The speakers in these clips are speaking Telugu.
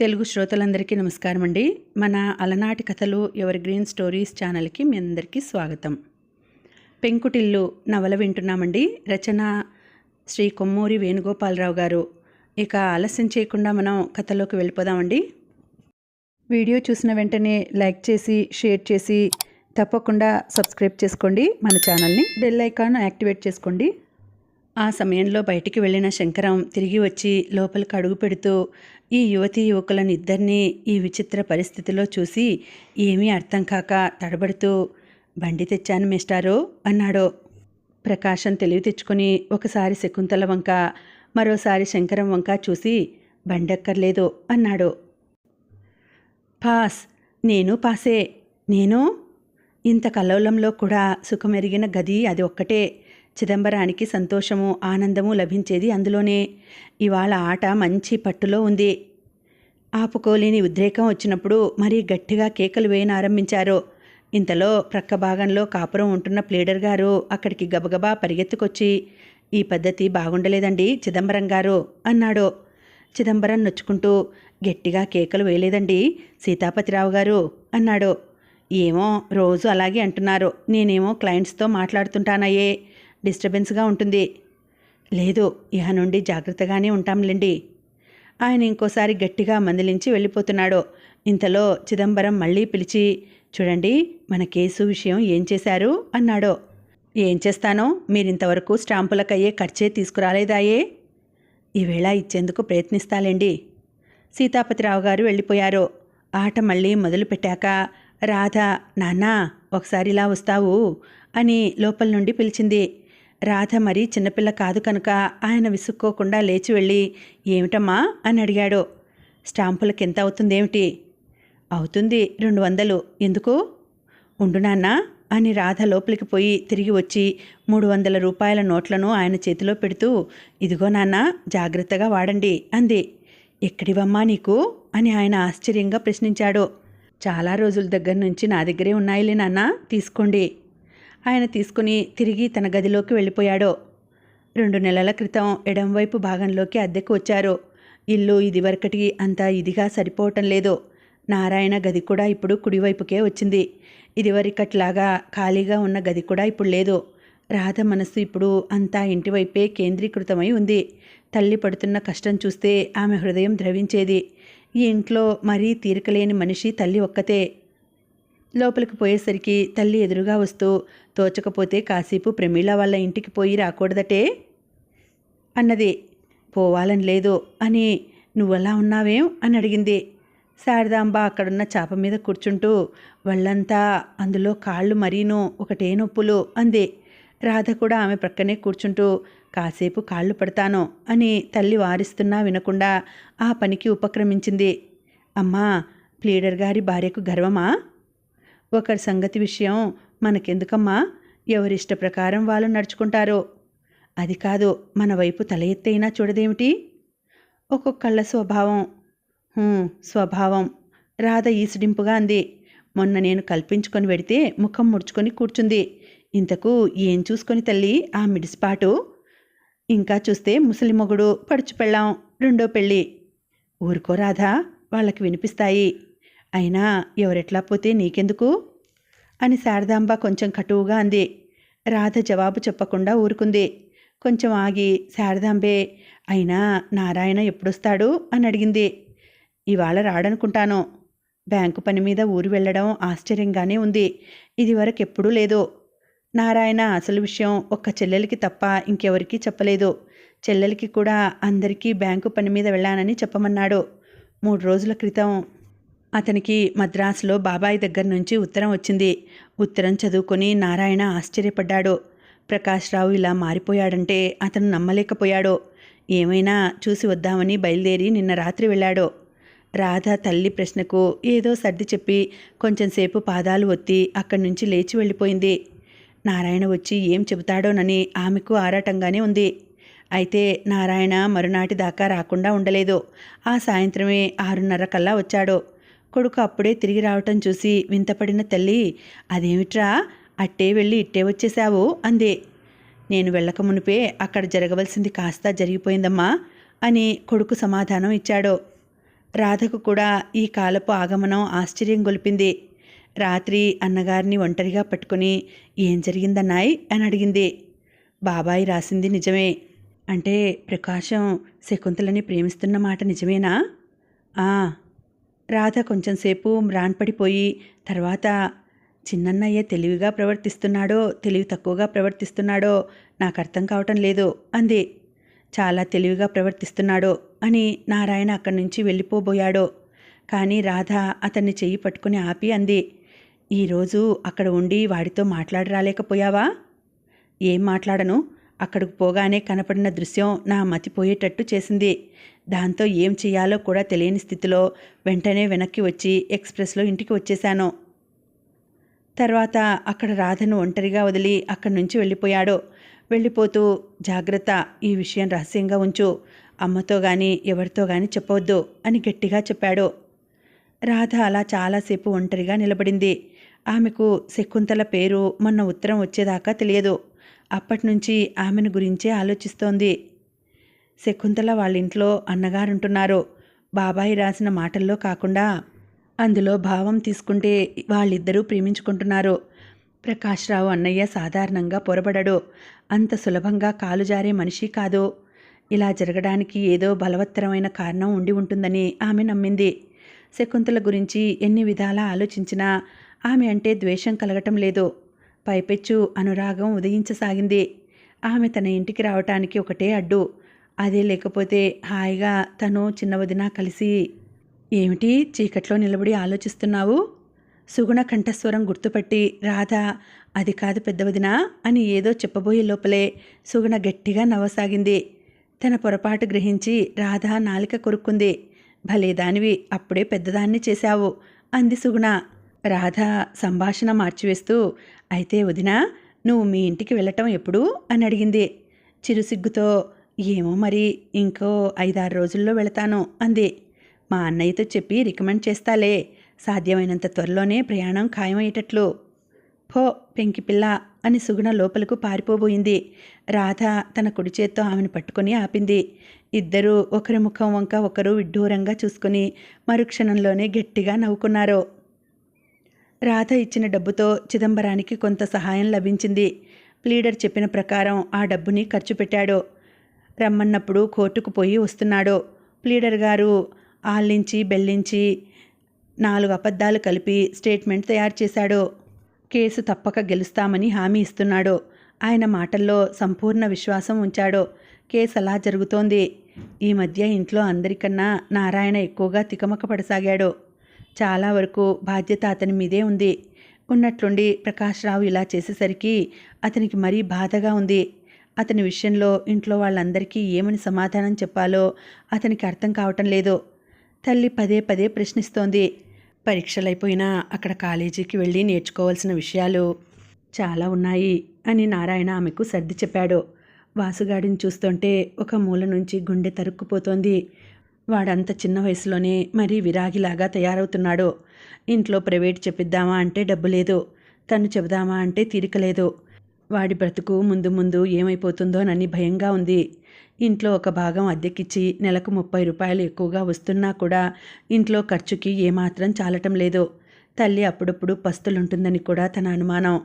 తెలుగు శ్రోతలందరికీ నమస్కారం అండి మన అలనాటి కథలు ఎవర్ గ్రీన్ స్టోరీస్ ఛానల్కి మీ అందరికీ స్వాగతం. పెంకుటిల్లు నవల వింటున్నామండి. రచన శ్రీ కొమ్మూరి వేణుగోపాలరావు గారు. ఇక ఆలస్యం చేయకుండా మనం కథలోకి వెళ్ళిపోదామండి. వీడియో చూసిన వెంటనే లైక్ చేసి షేర్ చేసి తప్పకుండా సబ్స్క్రైబ్ చేసుకోండి. మన ఛానల్ని బెల్ ఐకాన్ యాక్టివేట్ చేసుకోండి. ఆ సమయంలో బయటికి వెళ్ళిన శంకరం తిరిగి వచ్చి లోపలికి అడుగు పెడుతూ ఈ యువతీ యువకులను ఇద్దరినీ ఈ విచిత్ర పరిస్థితిలో చూసి ఏమీ అర్థం కాక తడబడుతూ బండి తెచ్చాను మిస్టారు అన్నాడు. ప్రకాశం తెలివి తెచ్చుకొని ఒకసారి శకుంతల వంక మరోసారి శంకరం వంక చూసి బండెక్కర్లేదు అన్నాడు. పాస్. నేను పాసే. నేను? ఇంత కలవలంలో కూడా సుఖమెరిగిన గది అది ఒక్కటే. చిదంబరానికి సంతోషము ఆనందము లభించేది అందులోనే. ఇవాళ ఆట మంచి పట్టులో ఉంది. ఆపుకోలేని ఉద్రేకం వచ్చినప్పుడు మరీ గట్టిగా కేకలు వేయనారంభించారు. ఇంతలో ప్రక్క భాగంలో కాపురం ఉంటున్న ప్లేడర్ గారు అక్కడికి గబగబా పరిగెత్తుకొచ్చి ఈ పద్ధతి బాగుండలేదండి చిదంబరం గారు అన్నాడు. చిదంబరం నొచ్చుకుంటూ గట్టిగా కేకలు వేయలేదండి సీతాపతిరావు గారు అన్నాడు. ఏమో రోజు అలాగే అంటున్నారు. నేనేమో క్లయింట్స్తో మాట్లాడుతుంటానయ్యే. డిస్టర్బెన్స్గా ఉంటుంది. లేదు ఇహ నుండి జాగ్రత్తగానే ఉంటాంలేండి. ఆయన ఇంకోసారి గట్టిగా మందలించి వెళ్ళిపోతున్నాడు. ఇంతలో చిదంబరం మళ్ళీ పిలిచి చూడండి మన కేసు విషయం ఏం చేశారు? అన్నాడు. ఏం చేస్తానో? మీరింతవరకు స్టాంపులకయ్యే ఖర్చే తీసుకురాలేదాయే? ఈవేళ ఇచ్చేందుకు ప్రయత్నిస్తాలేండి. సీతాపతిరావు గారు వెళ్ళిపోయారు. ఆట మళ్ళీ మొదలుపెట్టాక రాధ నాన్నా ఒకసారి ఇలా వస్తావు అని లోపల నుండి పిలిచింది. రాధ మరీ చిన్నపిల్ల కాదు కనుక ఆయన విసుక్కోకుండా లేచి వెళ్ళి ఏమిటమ్మా? అని అడిగాడు. స్టాంపులకి ఎంత అవుతుందేమిటి? అవుతుంది రెండు వందలు. ఎందుకు? ఉండు నాన్న అని రాధ లోపలికి పోయి తిరిగి వచ్చి మూడు వందల రూపాయల నోట్లను ఆయన చేతిలో పెడుతూ ఇదిగో నాన్న జాగ్రత్తగా వాడండి అంది. ఎక్కడివమ్మా నీకు? అని ఆయన ఆశ్చర్యంగా ప్రశ్నించాడు. చాలా రోజుల దగ్గర నుంచి నా దగ్గరే ఉన్నాయిలే నాన్న తీసుకోండి. ఆయన తీసుకుని తిరిగి తన గదిలోకి వెళ్ళిపోయాడు. రెండు నెలల క్రితం ఎడంవైపు భాగంలోకి అద్దెకు వచ్చారు. ఇల్లు ఇదివరకటి అంత ఇదిగా సరిపోవటం లేదు. నారాయణ గది కూడా ఇప్పుడు కుడివైపుకే వచ్చింది. ఇదివరకట్లాగా ఖాళీగా ఉన్న గది కూడా ఇప్పుడు లేదు. రాధ మనస్సు ఇప్పుడు అంతా ఇంటివైపే కేంద్రీకృతమై ఉంది. తల్లి పడుతున్న కష్టం చూస్తే ఆమె హృదయం ద్రవించేది. ఈ ఇంట్లో మరీ తీరికలేని మనిషి తల్లి ఒక్కతే. లోపలికి పోయేసరికి తల్లి ఎదురుగా వస్తూ తోచకపోతే కాసేపు ప్రమీళ వాళ్ళ ఇంటికి పోయి రాకూడదటే? అన్నది. పోవాలని లేదు అని నువ్వలా ఉన్నావేం? అని అడిగింది. శారదాంబ అక్కడున్న చాప మీద కూర్చుంటూ వాళ్ళంతా అందులో కాళ్ళు మరీను ఒకటే నొప్పులు అంది. రాధ కూడా ఆమె ప్రక్కనే కూర్చుంటూ కాసేపు కాళ్ళు పడతాను అని తల్లి వారిస్తున్నా వినకుండా ఆ పనికి ఉపక్రమించింది. అమ్మా ప్లీడర్ గారి భార్యకు గర్వమా? ఒకరి సంగతి విషయం మనకెందుకమ్మా? ఎవరిష్ట ప్రకారం వాళ్ళు నడుచుకుంటారో? అది కాదు మన వైపు తల ఎత్తైనా చూడదేమిటి? ఒక్కొక్కళ్ళ స్వభావం. స్వభావం. రాధ ఈసుడింపుగా అంది. మొన్న నేను కల్పించుకొని వెడితే ముఖం ముడుచుకొని కూర్చుంది. ఇంతకు ఏం చూసుకొని తల్లి ఆ మిడిసిపాటు? ఇంకా చూస్తే ముసలి మొగుడు పడుచు పెళ్ళాం రెండో పెళ్ళి. ఊరుకో రాధా వాళ్ళకి వినిపిస్తాయి. అయినా ఎవరెట్లా పోతే నీకెందుకు? అని శారదాంబ కొంచెం కటువుగా అంది. రాధ జవాబు చెప్పకుండా ఊరుకుంది. కొంచెం ఆగి శారదాంబే అయినా నారాయణ ఎప్పుడొస్తాడు? అని అడిగింది. ఇవాళ రాడనుకుంటాను. బ్యాంకు పని మీద ఊరు వెళ్ళడం ఆశ్చర్యంగానే ఉంది. ఇదివరకు ఎప్పుడూ లేదు. నారాయణ అసలు విషయం ఒక్క చెల్లెలికి తప్ప ఇంకెవరికీ చెప్పలేదు. చెల్లెలికి కూడా అందరికీ బ్యాంకు పని మీద వెళ్ళానని చెప్పమన్నాడు. మూడు రోజుల క్రితం అతనికి మద్రాసులో బాబాయ్ దగ్గర నుంచి ఉత్తరం వచ్చింది. ఉత్తరం చదువుకొని నారాయణ ఆశ్చర్యపడ్డాడు. ప్రకాశ్రావు ఇలా మారిపోయాడంటే అతను నమ్మలేకపోయాడు. ఏమైనా చూసి వద్దామని బయలుదేరి నిన్న రాత్రి వెళ్ళాడు. రాధ తల్లి ప్రశ్నకు ఏదో సర్ది చెప్పి కొంచెంసేపు పాదాలు ఒత్తి అక్కడి నుంచి లేచి వెళ్ళిపోయింది. నారాయణ వచ్చి ఏం చెబుతాడోనని ఆమెకు ఆరాటంగానే ఉంది. అయితే నారాయణ మరునాటి దాకా రాకుండా ఉండలేదు. ఆ సాయంత్రమే ఆరున్నర కల్లా వచ్చాడు. కొడుకు అప్పుడే తిరిగి రావటం చూసి వింతపడిన తల్లి అదేమిట్రా? అట్టే వెళ్ళి ఇట్టే వచ్చేశావు అంది. నేను వెళ్ళక మునిపే అక్కడ జరగవలసింది కాస్త జరిగిపోయిందమ్మా అని కొడుకు సమాధానం ఇచ్చాడు. రాధకు కూడా ఈ కాలపు ఆగమనం ఆశ్చర్యం గొలిపింది. రాత్రి అన్నగారిని ఒంటరిగా పట్టుకుని ఏం జరిగిందన్నాయ్? అని అడిగింది. బాబాయి రాసింది నిజమే. అంటే ప్రకాశం శకుంతలని ప్రేమిస్తున్న మాట నిజమేనా? ఆ రాధ కొంచెంసేపు మ్రాన్పడిపోయి తర్వాత చిన్నన్నయ్య తెలివిగా ప్రవర్తిస్తున్నాడో తెలివి తక్కువగా ప్రవర్తిస్తున్నాడో నాకు అర్థం కావటం లేదు అంది. చాలా తెలివిగా ప్రవర్తిస్తున్నాడో అని నారాయణ అక్కడి నుంచి వెళ్ళిపోబోయాడో. కానీ రాధ అతన్ని చెయ్యి పట్టుకుని ఆపి అంది ఈరోజు అక్కడ ఉండి వాడితో మాట్లాడరాలేకపోయావా? ఏం మాట్లాడను? అక్కడికి పోగానే కనపడిన దృశ్యం నా మతిపోయేటట్టు చేసింది. దాంతో ఏం చేయాలో కూడా తెలియని స్థితిలో వెంటనే వెనక్కి వచ్చి ఎక్స్ప్రెస్లో ఇంటికి వచ్చేశాను. తర్వాత అక్కడ రాధను ఒంటరిగా వదిలి అక్కడి నుంచి వెళ్ళిపోయాడు. వెళ్ళిపోతూ జాగ్రత్త ఈ విషయం రహస్యంగా ఉంచు. అమ్మతో కానీ ఎవరితో కానీ చెప్పవద్దు అని గట్టిగా చెప్పాడు. రాధ అలా చాలాసేపు ఒంటరిగా నిలబడింది. ఆమెకు శకుంతల పేరు మొన్న ఉత్తరం వచ్చేదాకా తెలియదు. అప్పటి నుంచి ఆమెను గురించే ఆలోచిస్తోంది. శకుంతల వాళ్ళ ఇంట్లో అన్నగారుంటున్నారు. బాబాయి రాసిన మాటల్లో కాకుండా అందులో భావం తీసుకుంటే వాళ్ళిద్దరూ ప్రేమించుకుంటున్నారు. ప్రకాశ్రావు అన్నయ్య సాధారణంగా పొరబడడు. అంత సులభంగా కాలు జారే మనిషి కాదు. ఇలా జరగడానికి ఏదో బలవత్తరమైన కారణం ఉండి ఉంటుందని ఆమె నమ్మింది. శకుంతల గురించి ఎన్ని విధాలా ఆలోచించినా ఆమె అంటే ద్వేషం కలగటం లేదు. పైపెచ్చు అనురాగం ఉదయించసాగింది. ఆమె తన ఇంటికి రావటానికి ఒకటే అడ్డు. అదే లేకపోతే హాయిగా తను చిన్న వదిన కలిసి ఏమిటి చీకట్లో నిలబడి ఆలోచిస్తున్నావు? సుగుణ కంఠస్వరం గుర్తుపట్టి రాధ అది కాదు పెద్దవదిన అని ఏదో చెప్పబోయే లోపలే సుగుణ గట్టిగా నవ్వసాగింది. తన పొరపాటు గ్రహించి రాధ నాలిక కొరుక్కుంది. భలే దానివి అప్పుడే పెద్దదాన్ని చేశావు అంది సుగుణ. రాధ సంభాషణ మార్చివేస్తూ అయితే వదినా నువ్వు మీ ఇంటికి వెళ్ళటం ఎప్పుడు? అని అడిగింది. చిరుసిగ్గుతో ఏమో మరి ఇంకో ఐదారు రోజుల్లో వెళతాను అంది. మా అన్నయ్యతో చెప్పి రికమెండ్ చేస్తాలే సాధ్యమైనంత త్వరలోనే ప్రయాణం ఖాయమయ్యేటట్లు. పో పెంకిపిల్ల అని సుగుణ లోపలకు పారిపోబోయింది. రాధ తన కుడి చేత్తో ఆమెను పట్టుకొని ఆపింది. ఇద్దరూ ఒకరి ముఖం వంక ఒకరు విడ్డూరంగా చూసుకుని మరుక్షణంలోనే గట్టిగా నవ్వుకున్నారు. రాధ ఇచ్చిన డబ్బుతో చిదంబరానికి కొంత సహాయం లభించింది. ప్లీడర్ చెప్పిన ప్రకారం ఆ డబ్బుని ఖర్చు పెట్టాడు. రమ్మన్నప్పుడు కోర్టుకు పోయి వస్తున్నాడు. ప్లీడర్ గారు ఆల్లించి బెల్లించి నాలుగు అబద్ధాలు కలిపి స్టేట్మెంట్ తయారు చేశాడు. కేసు తప్పక గెలుస్తామని హామీ ఇస్తున్నాడు. ఆయన మాటల్లో సంపూర్ణ విశ్వాసం ఉంచాడు. కేసు అలా జరుగుతోంది. ఈ మధ్య ఇంట్లో అందరికన్నా నారాయణ ఎక్కువగా తికమక పడసాగాడు. చాలా వరకు బాధ్యత అతని మీదే ఉంది. ఉన్నట్లుండి ప్రకాశ్రావు ఇలా చేసేసరికి అతనికి మరీ బాధగా ఉంది. అతని విషయంలో ఇంట్లో వాళ్ళందరికీ ఏమని సమాధానం చెప్పాలో అతనికి అర్థం కావటం లేదు. తల్లి పదే పదే ప్రశ్నిస్తోంది. పరీక్షలైపోయినా అక్కడ కాలేజీకి వెళ్ళి నేర్చుకోవాల్సిన విషయాలు చాలా ఉన్నాయి అని నారాయణ ఆమెకు సర్ది చెప్పాడు. వాసుగాడిని చూస్తుంటే ఒక మూల నుంచి గుండె తరుక్కుపోతోంది. వాడంత చిన్న వయసులోనే మరీ విరాగిలాగా తయారవుతున్నాడు. ఇంట్లో ప్రైవేట్ చెప్పిద్దామా అంటే డబ్బు లేదు. తను చెబుదామా అంటే తీరిక లేదు. వాడి బ్రతుకు ముందు ముందు ఏమైపోతుందోనని భయంగా ఉంది. ఇంట్లో ఒక భాగం అద్దెకిచ్చి నెలకు ముప్పై రూపాయలు ఎక్కువగా వస్తున్నా కూడా ఇంట్లో ఖర్చుకి ఏమాత్రం చాలటం లేదు. తల్లి అప్పుడప్పుడు పస్తులుంటుందని కూడా తన అనుమానం.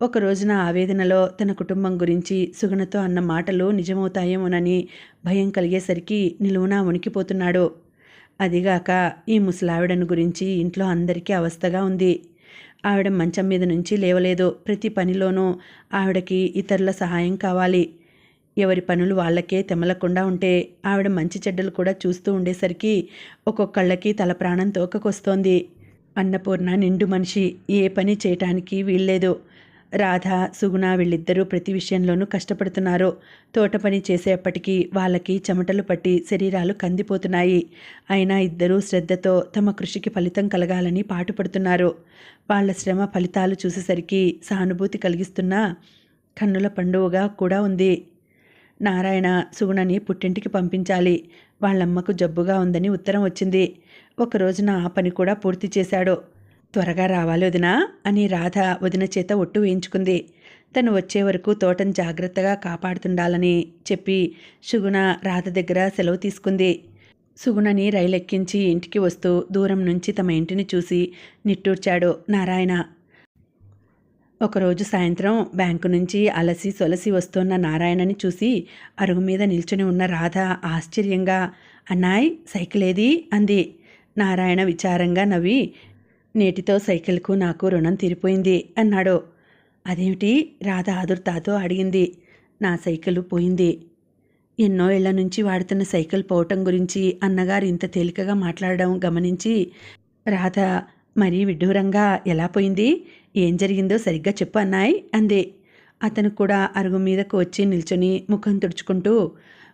ఒక రోజున ఆవేదనలో తన కుటుంబం గురించి సుగుణతో అన్న మాటలు నిజమవుతాయేమోనని భయం కలిగేసరికి నిలువునా వణికిపోతున్నాడు. అదిగాక ఈ ముసలావిడను గురించి ఇంట్లో అందరికీ అవస్థగా ఉంది. ఆవిడ మంచం మీద నుంచి లేవలేదు. ప్రతి పనిలోనూ ఆవిడకి ఇతరుల సహాయం కావాలి. ఎవరి పనులు వాళ్ళకే తెమలకుండా ఉంటే ఆవిడ మంచి చెడ్డలు కూడా చూస్తూ ఉండేసరికి ఒక్కొక్కళ్ళకి తల ప్రాణం తోకకొస్తోంది. అన్నపూర్ణ నిండు మనిషి. ఏ పని చేయటానికి వీల్లేదు. రాధ సుగుణ వీళ్ళిద్దరూ ప్రతి విషయంలోనూ కష్టపడుతున్నారు. తోట పని చేసేప్పటికీ వాళ్ళకి చెమటలు పట్టి శరీరాలు కందిపోతున్నాయి. అయినా ఇద్దరూ శ్రద్ధతో తమ కృషికి ఫలితం కలగాలని పాటుపడుతున్నారు. వాళ్ళ శ్రమ ఫలితాలు చూసేసరికి సానుభూతి కలిగిస్తున్న కన్నుల పండువగా కూడా ఉంది. నారాయణ సుగుణని పుట్టింటికి పంపించాలి. వాళ్ళమ్మకు జబ్బుగా ఉందని ఉత్తరం వచ్చింది. ఒక రోజున ఆ పని కూడా పూర్తి చేశాడు. త్వరగా రావాలి వదినా అని రాధ వదిన చేత ఒట్టు వేయించుకుంది. తను వచ్చే వరకు తోటను జాగ్రత్తగా కాపాడుతుండాలని చెప్పి సుగుణ రాధ దగ్గర సెలవు తీసుకుంది. సుగుణని రైలెక్కించి ఇంటికి వస్తూ దూరం నుంచి తమ ఇంటిని చూసి నిట్టూర్చాడు నారాయణ. ఒకరోజు సాయంత్రం బ్యాంకు నుంచి అలసి సొలసి వస్తున్న నారాయణని చూసి అరుగు మీద నిల్చుని ఉన్న రాధ ఆశ్చర్యంగా అన్నాయ్ సైకిల్ ఏది? అంది. నారాయణ విచారంగా నవ్వి నేటితో సైకిల్కు నాకు రుణం తీరిపోయింది అన్నాడు. అదేమిటి? రాధ ఆదుర్తాతో అడిగింది. నా సైకిల్ పోయింది. ఎన్నో ఏళ్ళ నుంచి వాడుతున్న సైకిల్ పోవటం గురించి అన్నగారు ఇంత తేలికగా మాట్లాడడం గమనించి రాధ మరీ విడ్డూరంగా ఎలా పోయింది? ఏం జరిగిందో సరిగ్గా చెప్పు అన్నాయ్ అంది. అతను కూడా అరుగు మీదకు వచ్చి నిల్చొని ముఖం తుడుచుకుంటూ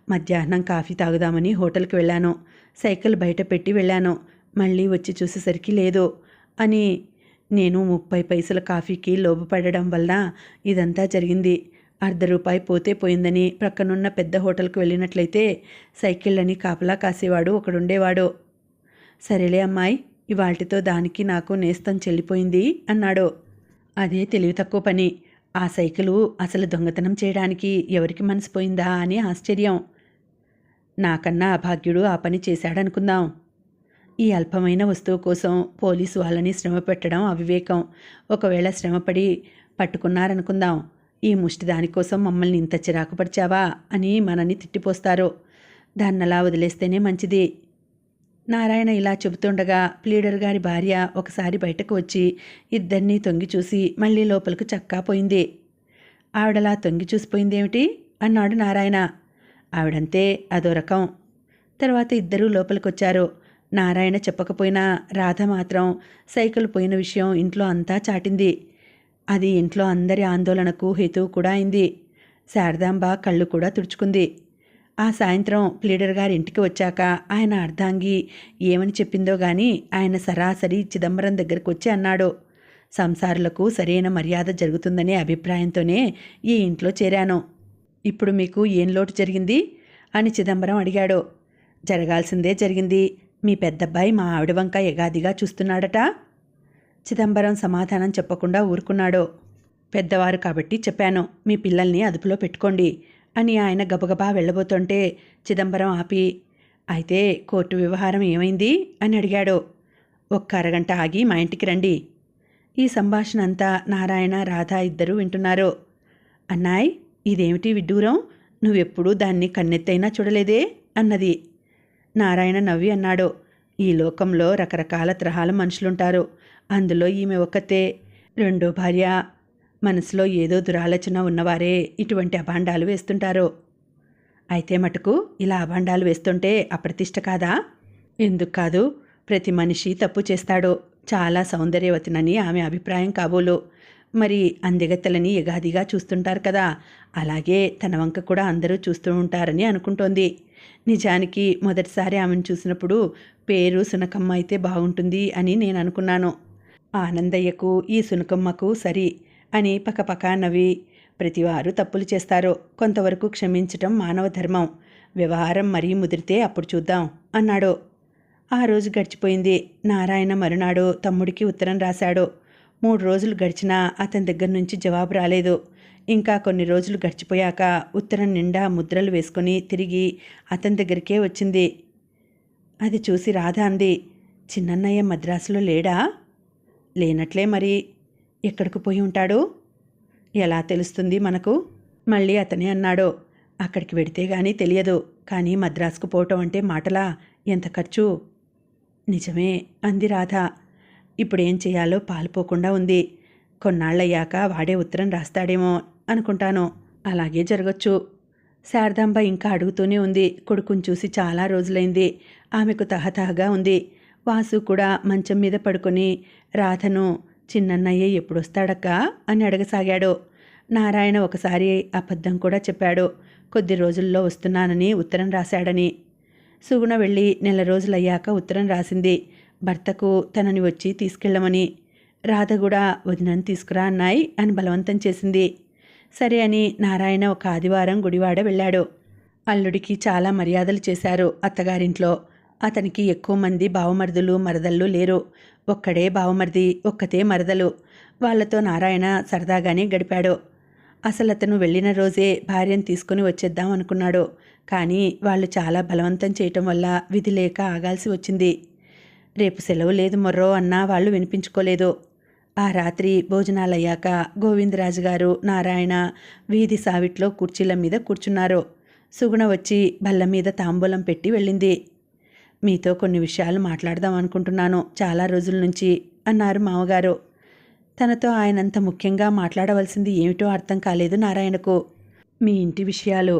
మధ్యాహ్నం కాఫీ తాగుదామని హోటల్కి వెళ్ళాను. సైకిల్ బయట పెట్టి వెళ్ళాను. మళ్ళీ వచ్చి చూసేసరికి లేదు. అని నేను ముప్పై పైసల కాఫీకి లోబపడడం వల్ల ఇదంతా జరిగింది. అర్ధ రూపాయి పోతే పోయిందని ప్రక్కనున్న పెద్ద హోటల్కి వెళ్ళినట్లయితే సైకిళ్ళని కాపలా కాసేవాడు ఒకడుండేవాడు. సరేలే అమ్మాయి ఇవాటితో దానికి నాకు నేస్తం చెల్లిపోయింది అన్నాడు. అదే తెలివి తక్కువ పని. ఆ సైకిలు అసలు దొంగతనం చేయడానికి ఎవరికి మనసు పోయిందా అని ఆశ్చర్యం. నాకన్నా అభాగ్యుడు ఆ పని చేశాడనుకుందాం. ఈ అల్పమైన వస్తువు కోసం పోలీసు వాళ్ళని శ్రమ పెట్టడం అవివేకం. ఒకవేళ శ్రమపడి పట్టుకున్నారనుకుందాం. ఈ ముష్టి దానికోసం మమ్మల్ని ఇంత చిరాకుపరిచావా అని మనని తిట్టిపోస్తారు. దాన్నలా వదిలేస్తేనే మంచిది. నారాయణ ఇలా చెబుతుండగా ప్లీడర్ గారి భార్య ఒకసారి బయటకు వచ్చి ఇద్దరినీ తొంగి చూసి మళ్ళీ లోపలికి చక్కా పోయింది. ఆవిడలా తొంగి చూసిపోయిందేమిటి? అన్నాడు నారాయణ. ఆవిడంతే అదో రకం. తర్వాత ఇద్దరూ లోపలికొచ్చారు. నారాయణ చెప్పకపోయినా రాధ మాత్రం సైకిల్ పోయిన విషయం ఇంట్లో అంతా చాటింది. అది ఇంట్లో అందరి ఆందోళనకు హేతువు కూడా అయింది. శారదాంబ కళ్ళు కూడా తుడుచుకుంది. ఆ సాయంత్రం ప్లీడర్ గారి ఇంటికి వచ్చాక ఆయన అర్ధాంగి ఏమని చెప్పిందో గాని ఆయన సరాసరి చిదంబరం దగ్గరకు వచ్చి అన్నాడు. సంసారులకు సరైన మర్యాద జరుగుతుందనే అభిప్రాయంతోనే ఈ ఇంట్లో చేరాను. ఇప్పుడు మీకు ఏం లోటు జరిగింది? అని చిదంబరం అడిగాడు. జరగాల్సిందే జరిగింది. మీ పెద్దబ్బాయి మా ఆవిడ వంక ఎగాదిగా చూస్తున్నాడట. చిదంబరం సమాధానం చెప్పకుండా ఊరుకున్నాడో. పెద్దవారు కాబట్టి చెప్పాను మీ పిల్లల్ని అదుపులో పెట్టుకోండి అని ఆయన గబగబా వెళ్ళబోతుంటే చిదంబరం ఆపి అయితే కోర్టు వ్యవహారం ఏమైంది? అని అడిగాడు. ఒక్క అరగంట ఆగి మా ఇంటికి రండి. ఈ సంభాషణ అంతా నారాయణ రాధ ఇద్దరూ వింటున్నారు. అన్నాయ్ ఇదేమిటి విడ్డూరం? నువ్వెప్పుడూ దాన్ని కన్నెత్తైనా చూడలేదే? అన్నది. నారాయణ నవ్వి అన్నాడు. ఈ లోకంలో రకరకాల తరహాల మనుషులుంటారు. అందులో ఈమె ఒక్కతే. రెండో భార్య. మనసులో ఏదో దురాలోచన ఉన్నవారే ఇటువంటి అభాండాలు వేస్తుంటారు. అయితే మటుకు ఇలా అభాండాలు వేస్తుంటే అప్రతిష్ట కాదా? ఎందుకు కాదు? ప్రతి మనిషి తప్పు చేస్తాడు. చాలా సౌందర్యవతినని ఆమె అభిప్రాయం కాబోలు. మరి అందెగత్తెలని ఎగాదిగా చూస్తుంటారు కదా. అలాగే తన వంక కూడా అందరూ చూస్తూ ఉంటారని అనుకుంటోంది. నిజానికి మొదటిసారి ఆమెను చూసినప్పుడు పేరు సునకమ్మ అయితే బాగుంటుంది అని నేను అనుకున్నాను. ఆనందయ్యకు ఈ సునకమ్మకు సరి అని పకపక నవ్వి ప్రతివారు తప్పులు చేస్తారు. కొంతవరకు క్షమించటం మానవ ధర్మం. వ్యవహారం మరీ ముదిరితే అప్పుడు చూద్దాం అన్నాడు. ఆ రోజు గడిచిపోయింది. నారాయణ మరునాడు తమ్ముడికి ఉత్తరం రాశాడు. మూడు రోజులు గడిచినా అతని దగ్గర నుంచి జవాబు రాలేదు. ఇంకా కొన్ని రోజులు గడిచిపోయాక ఉత్తరం నిండా ముద్రలు వేసుకొని తిరిగి అతని దగ్గరికే వచ్చింది. అది చూసి రాధ అంది చిన్నన్నయ్య మద్రాసులో లేడా? లేనట్లే మరి. ఎక్కడికి పోయి ఉంటాడు? ఎలా తెలుస్తుంది మనకు? మళ్ళీ అతనే అన్నాడు అక్కడికి వెడితే గానీ తెలియదు కానీ మద్రాసుకు పోవటం అంటే మాటలా ఎంత ఖర్చు? నిజమే అంది రాధ. ఇప్పుడేం చేయాలో పాలుపోకుండా ఉంది. కొన్నాళ్ళయ్యాక వాడే ఉత్తరం రాస్తాడేమో. అనుకుంటాను. అలాగే జరగచ్చు. శారదాంబ ఇంకా అడుగుతూనే ఉంది. కొడుకుని చూసి చాలా రోజులైంది. ఆమెకు తహతహగా ఉంది. వాసు కూడా మంచం మీద పడుకొని రాధను చిన్నన్నయ్య ఎప్పుడొస్తాడక్క? అని అడగసాగాడు. నారాయణ ఒకసారి అబద్ధం కూడా చెప్పాడు. కొద్ది రోజుల్లో వస్తున్నానని ఉత్తరం రాశాడని. సుగుణ వెళ్ళి నెల రోజులయ్యాక ఉత్తరం రాసింది. భర్తకు తనని వచ్చి తీసుకెళ్ళమని. రాధ కూడా వదినని తీసుకురా అన్నాయి అని బలవంతం చేసింది. సరే అని నారాయణ ఒక ఆదివారం గుడివాడ వెళ్ళాడు. అల్లుడికి చాలా మర్యాదలు చేశారు అత్తగారింట్లో. అతనికి ఎక్కువ మంది బావమరుదులు మరదళ్ళు లేరు. ఒక్కడే బావమరిది ఒక్కతే మరదలు. వాళ్ళతో నారాయణ సరదాగానే గడిపాడు. అసలు అతను వెళ్ళిన రోజే భార్యను తీసుకుని వచ్చేద్దాం అనుకున్నాడు. కానీ వాళ్ళు చాలా బలవంతం చేయటం వల్ల విధి లేక ఆగాల్సి వచ్చింది. రేపు సెలవు లేదు మొర్రో అన్నా వాళ్ళు వినిపించుకోలేదు. ఆ రాత్రి భోజనాలయ్యాక గోవిందరాజు గారు నారాయణ వీధి సావిట్లో కుర్చీల మీద కూర్చున్నారు. సుగుణ వచ్చి బల్ల మీద తాంబూలం పెట్టి వెళ్ళింది. మీతో కొన్ని విషయాలు మాట్లాడదాం అనుకుంటున్నాను. చాలా రోజుల నుంచి అన్నారు మామగారు. తనతో ఆయనంత ముఖ్యంగా మాట్లాడవలసింది ఏమిటో అర్థం కాలేదు నారాయణకు. మీ ఇంటి విషయాలు.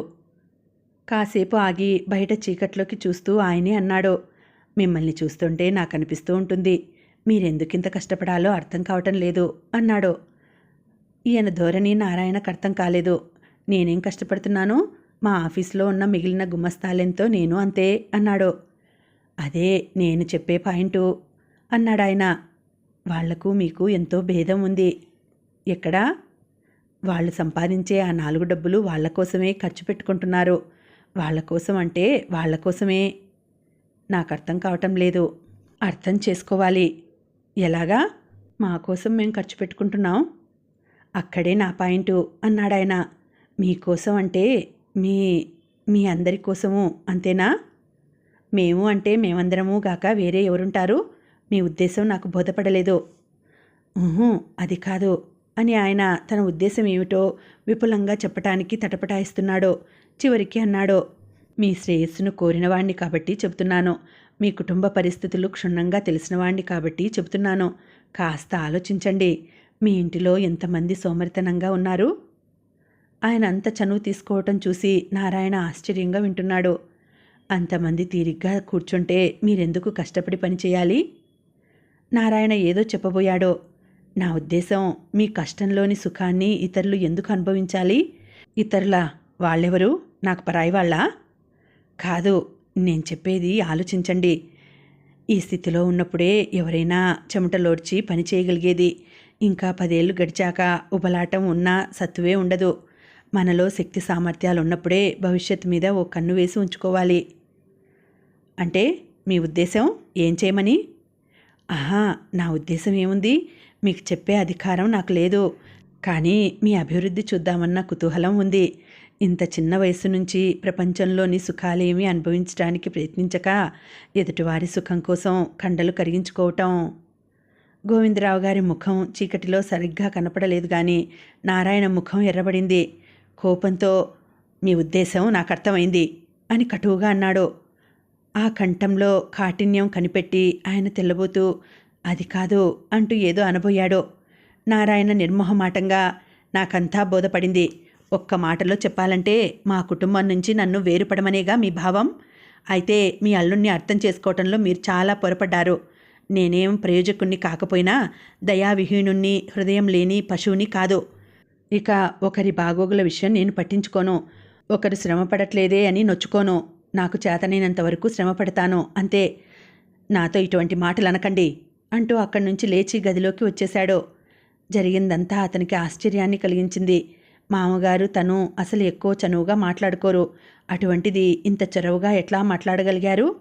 కాసేపు ఆగి బయట చీకట్లోకి చూస్తూ ఆయనే అన్నాడు. మిమ్మల్ని చూస్తుంటే నాకు అనిపిస్తూ ఉంటుంది. మీరెందుకింత కష్టపడాలో అర్థం కావటం లేదు అన్నాడు. ఈయన ధోరణి నారాయణకు అర్థం కాలేదు. నేనేం కష్టపడుతున్నాను? మా ఆఫీస్లో ఉన్న మిగిలిన గుమ్మస్తాలెంతో నేను అంతే అన్నాడు. అదే నేను చెప్పే పాయింటు అన్నాడు ఆయన వాళ్ళకు మీకు ఎంతో భేదం ఉంది. ఎక్కడా? వాళ్ళు సంపాదించే ఆ నాలుగు డబ్బులు వాళ్ళ కోసమే ఖర్చు పెట్టుకుంటున్నారు. వాళ్ళ కోసం అంటే వాళ్ళ కోసమే. నాకు అర్థం కావటం లేదు. అర్థం చేసుకోవాలి. ఎలాగా? మా కోసం మేము ఖర్చు పెట్టుకుంటున్నాం. అక్కడే నా పాయింటు అన్నాడాయన మీకోసం అంటే మీ మీ అందరి కోసము అంతేనా? మేము అంటే మేమందరము గాక వేరే ఎవరుంటారు? మీ ఉద్దేశం నాకు బోధపడలేదు. అది కాదు అని ఆయన తన ఉద్దేశం ఏమిటో విపులంగా చెప్పటానికి తటపటాయిస్తున్నాడో చివరికి అన్నాడో మీ శ్రేయస్సును కోరినవాణ్ణి కాబట్టి చెబుతున్నాను. మీ కుటుంబ పరిస్థితులు క్షుణ్ణంగా తెలిసినవాణ్ణి కాబట్టి చెబుతున్నాను. కాస్త ఆలోచించండి. మీ ఇంటిలో ఎంతమంది సోమరితనంగా ఉన్నారు? ఆయన అంత చనువు తీసుకోవటం చూసి నారాయణ ఆశ్చర్యంగా వింటున్నాడు. అంతమంది తీరిగ్గా కూర్చుంటే మీరెందుకు కష్టపడి పనిచేయాలి నారాయణ ఏదో చెప్పబోయాడో. నా ఉద్దేశం మీ కష్టంలోని సుఖాన్ని ఇతరులు ఎందుకు అనుభవించాలి? ఇతరుల వాళ్ళెవరు? నాకు పరాయి వాళ్ళా? కాదు. నేను చెప్పేది ఆలోచించండి. ఈ స్థితిలో ఉన్నప్పుడే ఎవరైనా చెమటలోడ్చి పని చేయగలిగేది. ఇంకా పదేళ్ళు గడిచాక ఉబలాటం ఉన్నా సత్తువే ఉండదు. మనలో శక్తి సామర్థ్యాలు ఉన్నప్పుడే భవిష్యత్తు మీద ఓ కన్ను వేసి ఉంచుకోవాలి. అంటే మీ ఉద్దేశం? ఏం చేయమని? ఆహా నా ఉద్దేశం ఏముంది? మీకు చెప్పే అధికారం నాకు లేదు. కానీ మీ అభివృద్ధి చూద్దామన్న కుతూహలం ఉంది. ఇంత చిన్న వయసు నుంచి ప్రపంచంలోని సుఖాలేమీ అనుభవించడానికి ప్రయత్నించక ఎదుటివారి సుఖం కోసం కండలు కరిగించుకోవటం. గోవిందరావు గారి ముఖం చీకటిలో సరిగ్గా కనపడలేదు కానీ నారాయణ ముఖం ఎర్రబడింది. కోపంతో మీ ఉద్దేశం నాకు అర్థమైంది అని కటువుగా అన్నాడు. ఆ కంఠంలో కాఠిన్యం కనిపెట్టి ఆయన తెల్లబోతూ అది కాదు అంటూ ఏదో అనబోయాడు. నారాయణ నిర్మోహమాటంగా నాకంతా బోధపడింది. ఒక్క మాటలో చెప్పాలంటే మా కుటుంబం నుంచి నన్ను వేరుపడమనేగా మీ భావం? అయితే మీ అల్లుణ్ణి అర్థం చేసుకోవటంలో మీరు చాలా పొరపడ్డారు. నేనేం ప్రయోజకుణ్ణి కాకపోయినా దయావిహీనుణ్ణి హృదయం లేని పశువుని కాదు. ఇక ఒకరి బాగోగుల విషయం నేను పట్టించుకోను. ఒకరు శ్రమ పడట్లేదే అని నొచ్చుకోను. నాకు చేతనైనంత వరకు శ్రమ పడతాను అంతే. నాతో ఇటువంటి మాటలు అనకండి. అంటూ అక్కడి నుంచి లేచి గదిలోకి వచ్చేశాడు. జరిగిందంతా అతనికి ఆశ్చర్యాన్ని కలిగించింది. మామగారు తను అసలు ఎక్కువ చనువుగా మాట్లాడుకోరు. అటువంటిది ఇంత చొరవుగా ఎట్లా మాట్లాడగలిగారు?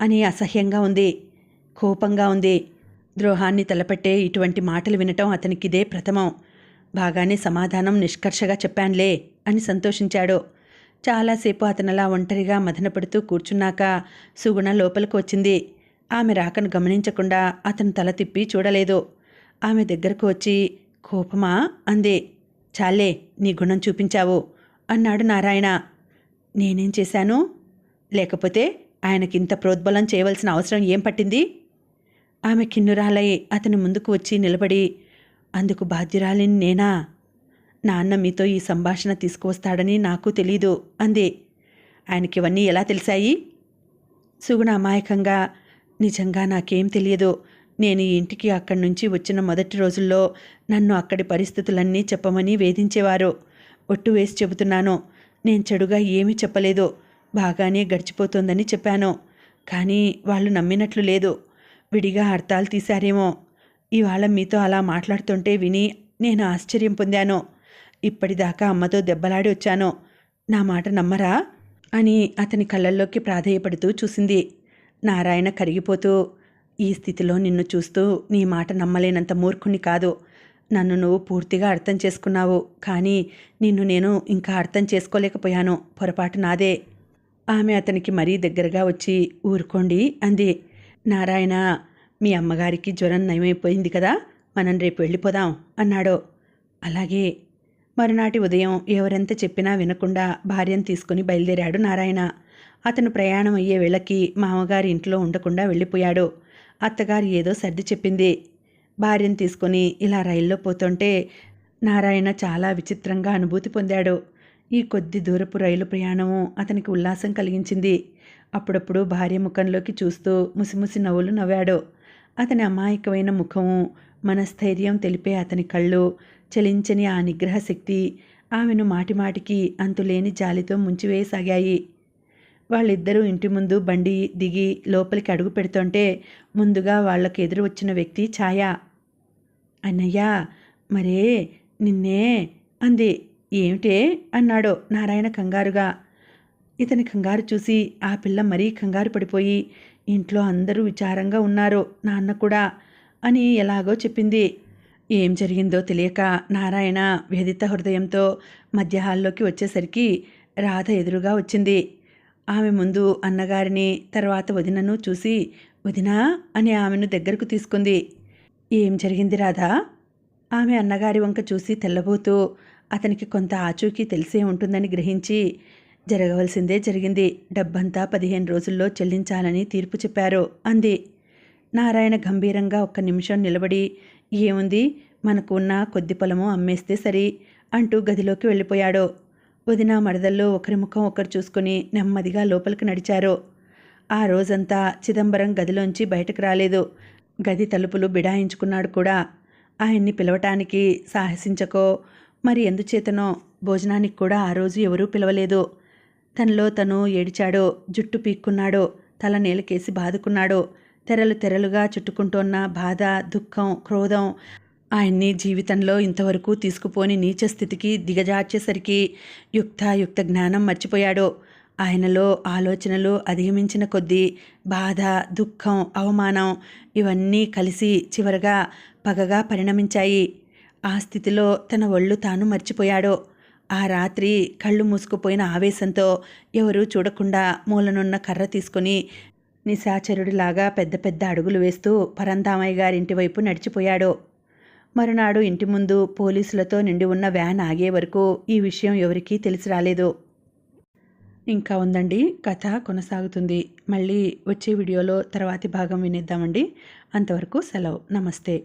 అని అసహ్యంగా ఉంది. కోపంగా ఉంది. ద్రోహాన్ని తలపెట్టే ఇటువంటి మాటలు వినటం అతనికిదే ప్రథమం. బాగానే సమాధానం నిష్కర్షగా చెప్పానులే అని సంతోషించాడు. చాలాసేపు అతనలా ఒంటరిగా మదనపడుతూ కూర్చున్నాక సుగుణ లోపలికి వచ్చింది. ఆమె రాకను గమనించకుండా అతను తల తిప్పి చూడలేదు. ఆమె దగ్గరకు వచ్చి కోపమా? అంది. చాలే నీ గుణం చూపించావు అన్నాడు నారాయణ. నేనేం చేశాను? లేకపోతే ఆయనకింత ప్రోద్బలం చేయవలసిన అవసరం ఏం పట్టింది? ఆమె కిన్నురాలై అతని ముందుకు వచ్చి నిలబడి అందుకు బాధ్యురాలిని నేనా? నాన్న మీతో ఈ సంభాషణ తీసుకువస్తాడని నాకు తెలీదు అంది. ఆయనకి ఇవన్నీ ఎలా తెలిసాయి? సుగుణ అమాయకంగా నిజంగా నాకేం తెలియదు. నేను ఈ ఇంటికి అక్కడి నుంచి వచ్చిన మొదటి రోజుల్లో నన్ను అక్కడి పరిస్థితులన్నీ చెప్పమని వేధించేవారు. ఒట్టు వేసి చెబుతున్నాను నేను చెడుగా ఏమీ చెప్పలేదు. బాగానే గడిచిపోతుందని చెప్పాను. కానీ వాళ్ళు నమ్మినట్లు లేదు. విడిగా అర్థాలు తీశారేమో. ఇవాళ మీతో అలా మాట్లాడుతుంటే విని నేను ఆశ్చర్యం పొందాను. ఇప్పటిదాకా అమ్మతో దెబ్బలాడి వచ్చాను. నా మాట నమ్మరా? అని అతని కళ్ళల్లోకి ప్రాధేయపడుతూ చూసింది. నారాయణ కరిగిపోతూ ఈ స్థితిలో నిన్ను చూస్తూ నీ మాట నమ్మలేనంత మూర్ఖుని కాదు. నన్ను నువ్వు పూర్తిగా అర్థం చేసుకున్నావు. కానీ నిన్ను నేను ఇంకా అర్థం చేసుకోలేకపోయాను. పొరపాటు నాదే. ఆమె అతనికి మరీ దగ్గరగా వచ్చి ఊరుకోండి అంది. నారాయణ మీ అమ్మగారికి జ్వరం నయమైపోయింది కదా? మనం రేపు వెళ్ళిపోదాం అన్నాడు. అలాగే. మరునాటి ఉదయం ఎవరెంత చెప్పినా వినకుండా భార్యను తీసుకుని బయలుదేరాడు నారాయణ. అతను ప్రయాణం అయ్యే వేళకి మామగారి ఇంట్లో ఉండకుండా వెళ్ళిపోయాడు. అత్తగారు ఏదో సర్ది చెప్పింది. భార్యను తీసుకొని ఇలా రైల్లో పోతుంటే నారాయణ చాలా విచిత్రంగా అనుభూతి పొందాడు. ఈ కొద్ది దూరపు రైలు ప్రయాణము అతనికి ఉల్లాసం కలిగించింది. అప్పుడప్పుడు భార్య ముఖంలోకి చూస్తూ ముసిముసి నవ్వులు నవ్వాడు. అతని అమాయకమైన ముఖము మనస్థైర్యం తెలిపే అతని కళ్ళు చలించని ఆ నిగ్రహ శక్తి ఆమెను మాటిమాటికి అంతులేని జాలితో ముంచివేయసాగాయి. వాళ్ళిద్దరూ ఇంటి ముందు బండి దిగి లోపలికి అడుగు పెడుతుంటే ముందుగా వాళ్ళకి ఎదురు వచ్చిన వ్యక్తి ఛాయ. అన్నయ్య మరే నిన్నే అంది. ఏమిటే? అన్నాడు నారాయణ కంగారుగా. ఇతని కంగారు చూసి ఆ పిల్ల మరీ కంగారు పడిపోయి ఇంట్లో అందరూ విచారంగా ఉన్నారు నాన్న కూడా అని ఎలాగో చెప్పింది. ఏం జరిగిందో తెలియక నారాయణ వేదిత హృదయంతో మధ్య హాల్లోకి వచ్చేసరికి రాధ ఎదురుగా వచ్చింది. ఆమె ముందు అన్నగారిని తర్వాత వదినను చూసి వదినా అని ఆమెను దగ్గరకు తీసుకుంది. ఏం జరిగింది రాధా? ఆమె అన్నగారి వంక చూసి తెల్లబోతూ అతనికి కొంత ఆచూకీ తెలిసే ఉంటుందని గ్రహించి జరగవలసిందే జరిగింది. డబ్బంతా పదిహేను రోజుల్లో చెల్లించాలని తీర్పు చెప్పారు అంది. నారాయణ గంభీరంగా ఒక్క నిమిషం నిలబడి ఏముంది? మనకు ఉన్న కొద్ది పొలము అమ్మేస్తే సరి అంటూ గదిలోకి వెళ్ళిపోయాడు. వదిన మరదల్లో ఒకరి ముఖం ఒకరు చూసుకుని నెమ్మదిగా లోపలికి నడిచారు. ఆ రోజంతా చిదంబరం గదిలోంచి బయటకు రాలేదు. గది తలుపులు బిడాయించుకున్నాడు కూడా. ఆయన్ని పిలవటానికి సాహసించకో మరి ఎందుచేతనో భోజనానికి కూడా ఆ రోజు ఎవరూ పిలవలేదు. తనలో తను ఏడిచాడు జుట్టు పీక్కున్నాడు తల నేలకేసి బాదుకున్నాడు తెరలు తెరలుగా చుట్టుకుంటోన్న బాధ దుఃఖం క్రోధం ఆయన్ని జీవితంలో ఇంతవరకు తీసుకుపోని నీచ స్థితికి దిగజార్చేసరికి యుక్తాయుక్త జ్ఞానం మర్చిపోయాడో. ఆయనలో ఆలోచనలు అధిగమించిన కొద్దీ బాధ దుఃఖం అవమానం ఇవన్నీ కలిసి చివరగా పగగా పరిణమించాయి. ఆ స్థితిలో తన ఒళ్ళు తాను మర్చిపోయాడో. ఆ రాత్రి కళ్ళు మూసుకుపోయిన ఆవేశంతో ఎవరూ చూడకుండా మూలనున్న కర్ర తీసుకొని నిశాచరుడిలాగా పెద్ద పెద్ద అడుగులు వేస్తూ పరంధామయ్య గారింటి వైపు నడిచిపోయాడు. మరునాడు ఇంటి ముందు పోలీసులతో నిండి ఉన్న వ్యాన్ ఆగే వరకు ఈ విషయం ఎవరికీ తెలిసి రాలేదు. ఇంకా ఉందండి. కథ కొనసాగుతుంది. మళ్ళీ వచ్చే వీడియోలో తర్వాతి భాగం వినిద్దామండి. అంతవరకు సెలవు. నమస్తే.